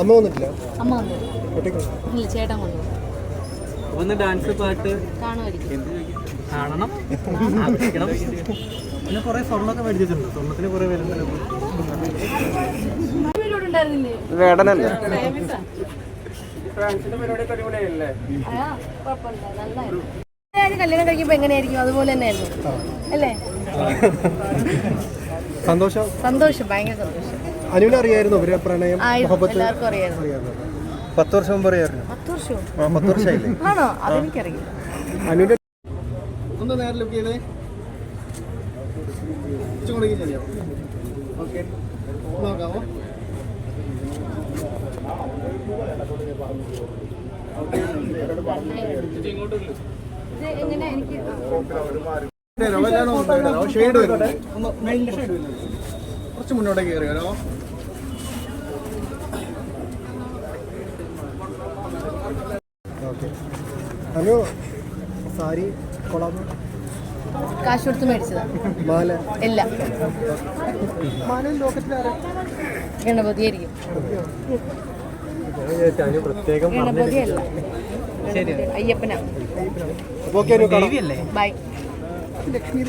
അമ്മ വന്നിട്ടില്ല? അമ്മ വന്നില്ല ചേട്ടൻ കൊണ്ടു ഒന്ന് ഡാൻസ് പാട്ട്. കാണണം. പിന്നെ കുറെ സ്വർണമൊക്കെ മേടിച്ചിട്ടുണ്ട്. സ്വർണത്തിന് കുറെ വില വേടനല്ലേ? ഫ്രാൻസിന്റെ പരിപാടി അടിപൊളിയായില്ലേ കല്യാണം കഴിക്കുമ്പോ എങ്ങനെയായിരിക്കും? അതുപോലെ തന്നെയായിരുന്നു അല്ലേ? സന്തോഷം? സന്തോഷം ഭയങ്കര സന്തോഷം. അനുവിനെ അറിയായിരുന്നു ഇവരെ പ്രണയം? മുഹബത്ത്? എല്ലാവർക്കും അറിയായിരുന്നു. അറിയായിരുന്നു പത്ത് വർഷം മുമ്പ് അറിയായിരുന്നു പത്ത് വർഷവും ആ പത്ത് വർഷമായില്ലേ? ആണോ? അതെനിക്കറിയില്ല. അനുവിന്റെ ഒന്ന് നേരെ ലുക്ക് ചെയ്തേ ഇച്ചിരി ശരിയാവും ഓക്കെ നോക്കാമോ എനിക്ക് ഷെയ്ഡ് കുറച്ച് മുന്നോട്ടേക്ക് കയറി ഹലോ. സാരി കൊളാമോ കാശ് കൊടുത്ത് മേടിച്ചതാ. മാല. ഇല്ല. ഗണപതി ആയിരിക്കും ശരി അയ്യപ്പനാ. ബൈ. ലക്ഷ്മി